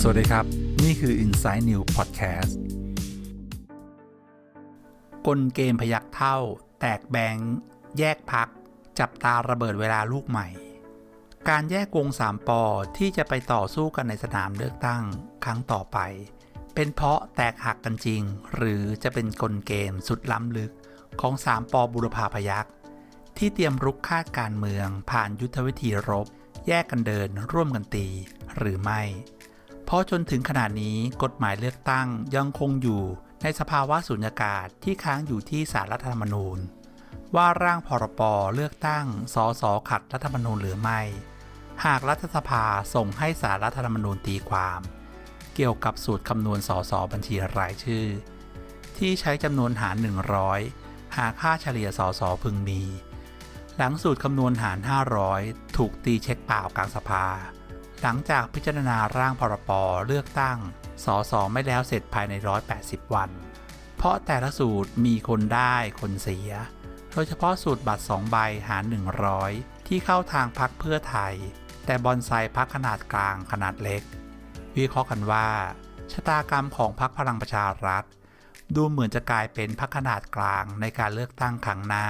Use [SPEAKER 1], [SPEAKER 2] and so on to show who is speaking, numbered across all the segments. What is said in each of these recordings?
[SPEAKER 1] สวัสดีครับ นี่คือ Inside New Podcast กลเกมพยักเท่า แตกแบงค์แยกพัก จับตาระเบิดเวลาลูกใหม่ การแยกวงสามปอที่จะไปต่อสู้กันในสนามเลือกตั้งครั้งต่อไป เป็นเพราะแตกหักกันจริง หรือจะเป็นกลเกมสุดล้ำลึกของสามปอบุรพาพยัก ที่เตรียมรุกค่าการเมือง ผ่านยุทธวิธีรบ แยกกันเดิน ร่วมกันตี หรือไม่ เพราะจนถึงขนาดนี้กฎหมายเลือกตั้งยังคงอยู่ในสภาวะสุญญากาศที่ค้างอยู่ที่สารรัฐธรรมนูญ ว่าร่างพรปเลือกตั้งสสขัดรัฐธรรมนูญหรือไม่ หากรัฐสภาส่งให้สารรัฐธรรมนูญตีความ เกี่ยวกับสูตรคำนวณสสบัญชีรายชื่อ ที่ใช้จำนวนหาร 100 หาค่าเฉลี่ยสสพึงมี หลังสูตรคำนวณหาร 500 ถูกตีเช็คเปล่ากลางสภา หลังจากพิจารณาร่างพรปเลือกตั้ง สสไม่แล้วเสร็จภายใน 180 วัน เพราะแต่ละสูตรมีคนได้คนเสีย โดยเฉพาะสูตรบัตร 2 ใบหาร 100 ที่เข้าทางพักเพื่อไทย แต่บอนไซพักขนาดกลางขนาดเล็ก วิเคราะห์กันว่าชะตากรรมของพักพลังประชารัฐ ดูเหมือนจะกลายเป็นพักขนาดกลางในการเลือกตั้งครั้งหน้า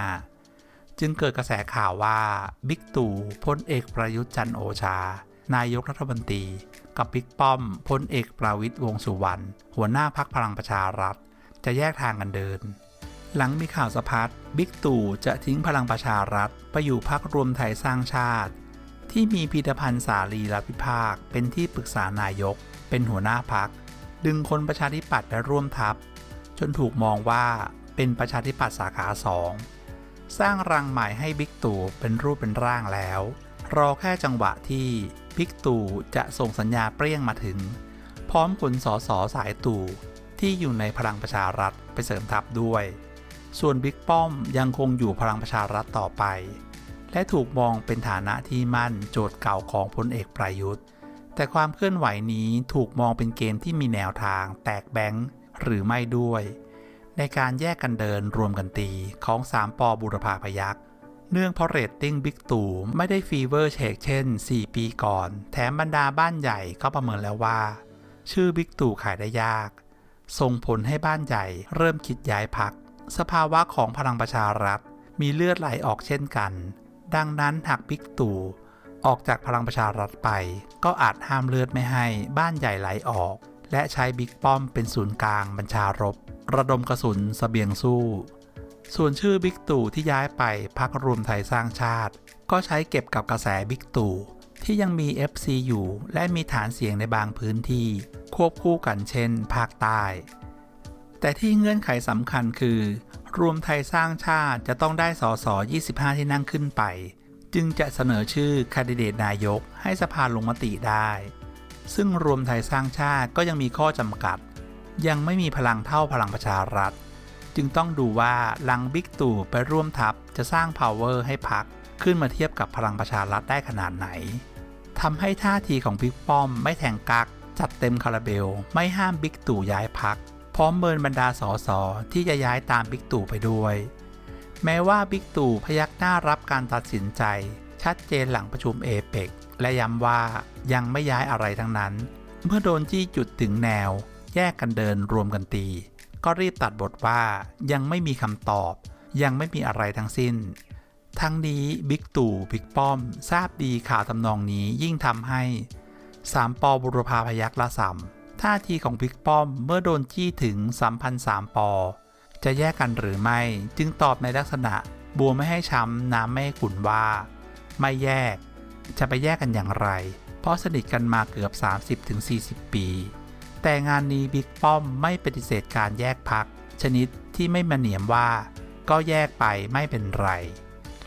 [SPEAKER 1] จึงเกิดกระแสข่าวว่าบิ๊กตู่พลเอกประยุทธ์จันโอชา นายกรัฐมนตรี กับบิ๊กป้อมพลเอกประวิตยวงสุวรรณหัวหน้าพักพลังประชารัฐ จะแยกทางกันเดิน หลังมีข่าวสะพัดบิ๊กตู่จะทิ้งพลังประชารัฐ ไปอยู่พักรวมไทยสร้างชาติ ที่มีพีรพันธ์สาลีรัฐพิพากเป็นที่ปรึกษานายก เป็นหัวหน้าพัก ดึงคนประชาธิปัตย์ไปร่วมทัพ จนถูกมองว่าเป็นประชาธิปัตย์สาขาสอง สร้างรังใหม่ให้บิ๊กตู่เป็นรูปเป็นร่างแล้ว รอแค่จังหวะที่บิ๊กตู่จะส่งสัญญาเปรี้ยงมาถึง พร้อมขนสอสอสายตู่ที่อยู่ในพลังประชารัฐไปเสริมทัพด้วย ส่วนบิ๊กป้อมยังคงอยู่พลังประชารัฐต่อไป และถูกมองเป็นฐานะที่มั่นโจทย์เก่าของพลเอกประยุทธ์ แต่ความเคลื่อนไหวนี้ถูกมองเป็นเกมที่มีแนวทางแตกแบงค์หรือไม่ด้วย ในการแยกกันเดินรวมกันตีของสามปอบุรพาพยักษ์เนื่องเพราะเรตติ้งบิ๊กตู่ไม่ได้ฟีเวอร์เชกเช่น 4 ปีก่อน แถมบรรดาบ้านใหญ่ก็ประเมินแล้วว่า ชื่อบิ๊กตู่ขายได้ยาก ส่งผลให้บ้านใหญ่เริ่มคิดย้ายพัก สภาวะของพลังประชารัฐ มีเลือดไหลออกเช่นกัน ดังนั้นหากบิ๊กตู่ออกจากพลังประชารัฐไป ก็อาจห้ามเลือดไม่ให้บ้านใหญ่ไหลออก และใช้บิ๊กป้อมเป็นศูนย์กลางบัญชารบ ระดมกระสุนสเสบียงสู้ ส่วนชื่อบิ๊กตู่ที่ย้ายไปพักรวมไทยสร้างชาติ ก็ใช้เก็บกับกระแสบิ๊กตู่ที่ยังมี FC อยู่ และมีฐานเสียงในบางพื้นที่ ควบคู่กันเช่น ภาคใต้ แต่ที่เงื่อนไขสำคัญคือ รวมไทยสร้างชาติจะต้องได้สส25 ที่นั่งขึ้นไป จึงจะเสนอชื่อคดิเดตนายกให้สภาลงมติได้ ซึ่งรวมไทยสร้างชาติก็ยังมีข้อจำกัด ยังไม่มีพลังเท่าพลังประชารัฐ จึงต้องดูว่าหลังบิ๊กตู่ไปร่วมทัพจะสร้าง power ให้พักขึ้นมาเทียบกับพลังประชารัฐได้ขนาดไหนทำให้ท่าทีของบิ๊กป้อมไม่แทงกัก จัดเต็มคาราเบล ไม่ห้ามบิ๊กตู่ย้ายพัก พร้อมเมินบรรดาสสที่จะย้ายตามบิ๊กตู่ไปด้วย แม้ว่าบิ๊กตู่พยักหน้ารับการตัดสินใจ ชัดเจนหลังประชุมเอเปกและย้ำว่ายังไม่ย้ายอะไรทั้งนั้น เมื่อโดนจี้จุดถึงแนว แยกกันเดินรวมกันตี ก็รีบตัดบทว่ายังไม่มีคำตอบ ยังไม่มีอะไรทั้งสิ้น ทั้งนี้บิ๊กตู่บิ๊กป้อม ทราบดีข่าวทำนองนี้ยิ่งทำให้สามปอบุรพาพยักละสามท่าทีของบิ๊กป้อมเมื่อโดนจี้ถึง3,003ปอ จะแยกกันหรือไม่ จึงตอบในลักษณะ บัวไม่ให้ช้ำน้ำไม่ให้ขุนว่า ไม่แยก จะไปแยกกันอย่างไร เพราะสนิทกันมาเกือบ 30-40 ปี แต่งานนี้บิ๊กป้อมไม่ปฏิเสธการแยกพัก ชนิดที่ไม่มาเหนียมว่า ก็แยกไปไม่เป็นไร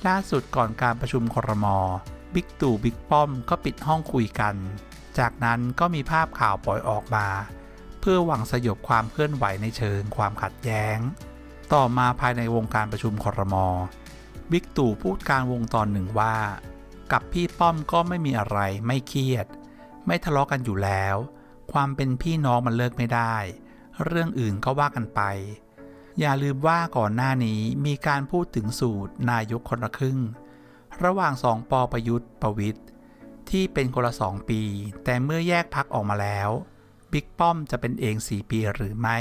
[SPEAKER 1] ล่าสุดก่อนการประชุมครมบิ๊กตู่บิ๊กป้อมก็ปิดห้องคุยกัน จากนั้นก็มีภาพข่าวปล่อยออกมา เพื่อหวังสยบความเคลื่อนไหวในเชิงความขัดแย้ง ต่อมาภายในวงการประชุมครม บิ๊กตู่พูดการวงตอนหนึ่งว่า กับพี่ป้อมก็ไม่มีอะไรไม่เครียด ไม่ทะเลาะกันอยู่แล้ว ความเป็นพี่น้องมันเลิกไม่ได้ เรื่องอื่นก็ว่ากันไป อย่าลืมว่าก่อนหน้านี้มีการพูดถึงสูตรนายกคนละครึ่ง ระหว่างสองปอประยุทธ์ประวิทย์ที่เป็นคนละสองปี แต่เมื่อแยกพักออกมาแล้วบิ๊กป้อมจะเป็นเอง4ปีหรือไม่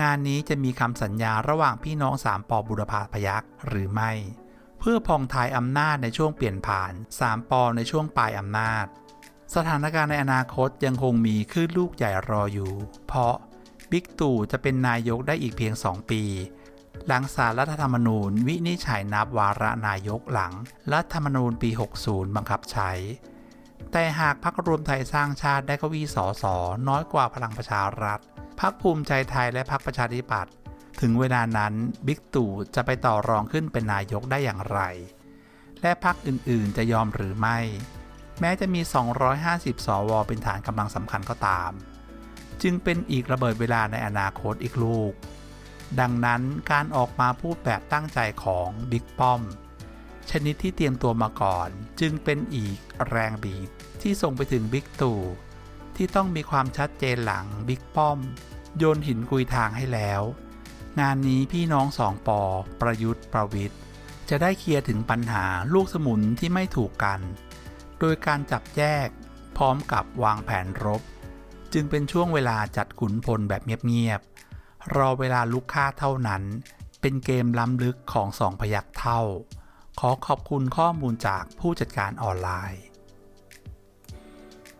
[SPEAKER 1] งานนี้จะมีคำสัญญาระหว่างพี่น้องสามปอบุรพาพยักหรือไม่ เพื่อพองทายอำนาจในช่วงเปลี่ยนผ่าน3ปอในช่วงปลายอำนาจ สถานการณ์ในอนาคตยังคงมีคลื่นลูกใหญ่รออยู่ เพราะบิ๊กตู่จะเป็นนายกได้อีกเพียง2ปี หลังสารรัฐธรรมนูญ วินิจฉัยนับวาระนายกหลัง รัฐธรรมนูญปี 60 บังคับใช้ แต่หากพรรครวมไทยสร้างชาติได้เก้าอี้สอสอน้อยกว่าพลังประชารัฐ พรรคภูมิใจไทยและพรรคประชาธิปัตย์ถึงเวลานั้นบิ๊กตู่จะไปต่อรองขึ้นเป็นนายกได้อย่างไร และพรรคอื่นๆจะยอมหรือไม่ แม้จะมี 250 สว เป็นฐานกำลังสำคัญก็ตาม จึงเป็นอีกระเบิดเวลาในอนาคตอีกลูก ดังนั้นการออกมาพูดแบบตั้งใจของบิ๊กป้อม ชนิดที่เตรียมตัวมาก่อน จึงเป็นอีกแรงบีบที่ส่งไปถึงบิ๊กตู่ ที่ต้องมีความชัดเจนหลังบิ๊กป้อม โยนหินกุยทางให้แล้ว งานนี้พี่น้องสองปอ ประยุทธ์ประวิทย์จะได้เคลียร์ถึงปัญหาลูกสมุนที่ไม่ถูกกัน โดยการจับแยกพร้อมกับวางแผนรบ จึงเป็นช่วงเวลาจัดขุนพลแบบเงียบๆรอเวลาลุกค่าเท่านั้น เป็นเกมล้ำลึกของสองพยักเท่า ขอขอบคุณข้อมูลจากผู้จัดการออนไลน์